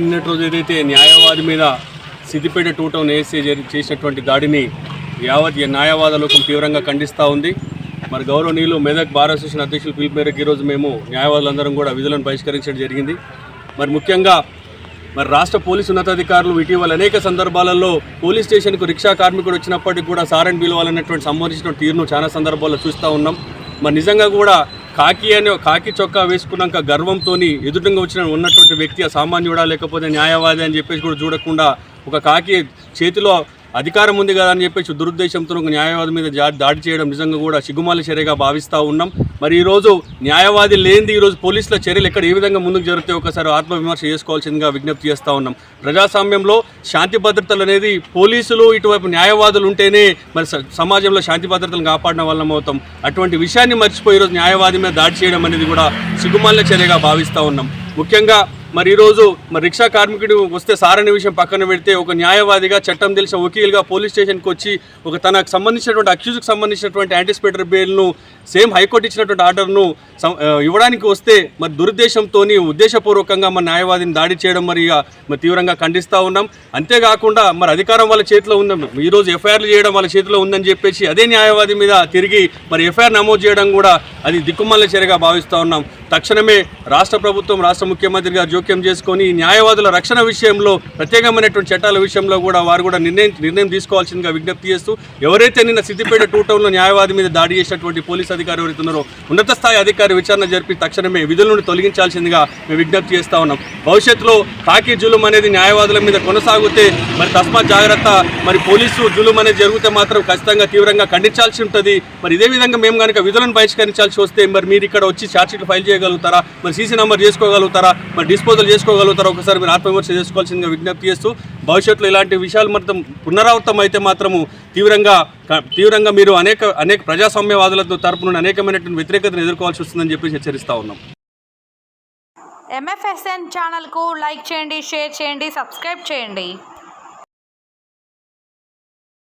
నిన్నటి రోజు ఏదైతే న్యాయవాది మీద సిద్దిపేట టూ టౌన్ ఏసీ చేసినటువంటి దాడిని యావత్ న్యాయవాద లోకం తీవ్రంగా ఖండిస్తూ ఉంది. మరి గౌరవనీయులు మెదక్ బార్ అసోసియేషన్ అధ్యక్షులు పిలుపు మేరకు ఈరోజు మేము న్యాయవాదులందరం కూడా విధులను బహిష్కరించడం జరిగింది. మరి ముఖ్యంగా మరి రాష్ట్ర పోలీసు ఉన్నతాధికారులు ఇటీవల అనేక సందర్భాలలో పోలీస్ స్టేషన్కు రిక్షా కార్మికుడు వచ్చినప్పటికీ కూడా సారెంట్ పిలవాలన్నటువంటి సంబంధించిన తీరును చాలా సందర్భాల్లో చూస్తూ ఉన్నాం. మరి నిజంగా కూడా కాకి అనే కాకి చొక్కా వేసుకున్నాక గర్వంతో ఎదుటంగా వచ్చిన ఉన్నటువంటి వ్యక్తి ఆ సామాన్యుడా లేకపోతే న్యాయవాది అని చెప్పేసి కూడా చూడకుండా ఒక కాకి చేతిలో అధికారం ఉంది కదా అని చెప్పేసి దురుద్దేశంతో ఒక న్యాయవాది మీద దాడి చేయడం నిజంగా కూడా సిగ్గుమాల చర్యగా భావిస్తూ ఉన్నాం. మరి ఈరోజు న్యాయవాది లేనిది ఈరోజు పోలీసుల చర్యలు ఎక్కడ ఏ విధంగా ముందుకు జరిగితే ఒకసారి ఆత్మవిమర్శ చేసుకోవాల్సిందిగా విజ్ఞప్తి చేస్తూ ఉన్నాం. ప్రజాస్వామ్యంలో శాంతి భద్రతలు అనేది పోలీసులు ఇటువైపు న్యాయవాదులు ఉంటేనే మరి సమాజంలో శాంతి భద్రతలను కాపాడిన వాళ్ళం అవుతాం. అటువంటి విషయాన్ని మర్చిపోయి ఈరోజు న్యాయవాది మీద దాడి చేయడం అనేది కూడా సిగ్గుమాల చర్యగా భావిస్తూ ఉన్నాం. ముఖ్యంగా మరి ఈరోజు మరి రిక్షా కార్మికుడు వస్తే సారని విషయం పక్కన పెడితే ఒక న్యాయవాదిగా చట్టం తెలిసిన వకీల్గా పోలీస్ స్టేషన్కి వచ్చి ఒక తనకు సంబంధించినటువంటి అక్యూజ్కి సంబంధించినటువంటి యాంటిసిపేటర్ బెయిల్ను సేమ్ హైకోర్టు ఇచ్చినటువంటి ఆర్డర్ను ఇవ్వడానికి వస్తే మరి దురుద్దేశంతో ఉద్దేశపూర్వకంగా మన న్యాయవాదిని దాడి చేయడం మరి ఇక మరి తీవ్రంగా ఖండిస్తూ ఉన్నాం. అంతేకాకుండా మరి అధికారం వాళ్ళ చేతిలో ఉందని ఈరోజు ఎఫ్ఐఆర్లు చేయడం వాళ్ళ చేతిలో ఉందని చెప్పేసి అదే న్యాయవాది మీద తిరిగి మరి ఎఫ్ఐఆర్ నమోదు చేయడం కూడా అది దిక్కుమల్ల చర్యగా భావిస్తూ ఉన్నాం. తక్షణమే రాష్ట్ర ప్రభుత్వం రాష్ట్ర ముఖ్యమంత్రి గారు జోక్యం చేసుకొని న్యాయవాదుల రక్షణ విషయంలో ప్రత్యేకమైనటువంటి చట్టాల విషయంలో కూడా వారు కూడా నిర్ణయం నిర్ణయం తీసుకోవాల్సిందిగా విజ్ఞప్తి చేస్తూ ఎవరైతే నిన్న సిద్దిపేట టూ టౌన్లో న్యాయవాది మీద దాడి చేసినటువంటి పోలీస్ అధికారి ఎవరైతే ఉన్నారో ఉన్నత స్థాయి అధికారి విచారణ జరిపి తక్షణమే విధుల నుండి తొలగించాల్సిందిగా మేము విజ్ఞప్తి చేస్తా ఉన్నాం. భవిష్యత్తులో కాకి జులుం అనేది న్యాయవాదుల మీద కొనసాగితే మరి తస్మాత్ జాగ్రత్త మరి పోలీసు జులుం అనేది జరిగితే మాత్రం ఖచ్చితంగా తీవ్రంగా ఖండించాల్సి ఉంటుంది. మరి ఇదే విధంగా మేము కనుక విధులను బహిష్కరించాల్సి వస్తే మరి మీరు ఇక్కడ వచ్చి ఛార్జ్షీట్ ఫైల్ చేయగలుగుతారా? మరి సీసీ నెంబర్ చేసుకోగలుగుతారా? మరి డిస్పోజల్ చేసుకోగలుగుతారా? ఒకసారి మీరు ఆత్మవిమర్శ చేసుకోవాల్సిందిగా విజ్ఞప్తి చేస్తూ భవిష్యత్తులో ఇలాంటి విషయాలు మాత్రం పునరావృతం అయితే మాత్రము తీవ్రంగా తీవ్రంగా మీరు అనేక అనేక ప్రజాస్వామ్యవాదులతో తరపు నుండి అనేకమైనటువంటి వ్యతిరేకతను ఎదుర్కోవాల్సి వస్తుందని చెప్పి హెచ్చరిస్తా ఉన్నాం. ఎంఎఫ్ఎస్ఎన్ ఛానల్కు లైక్ చేయండి షేర్ చేయండి సబ్స్క్రైబ్ చేయండి.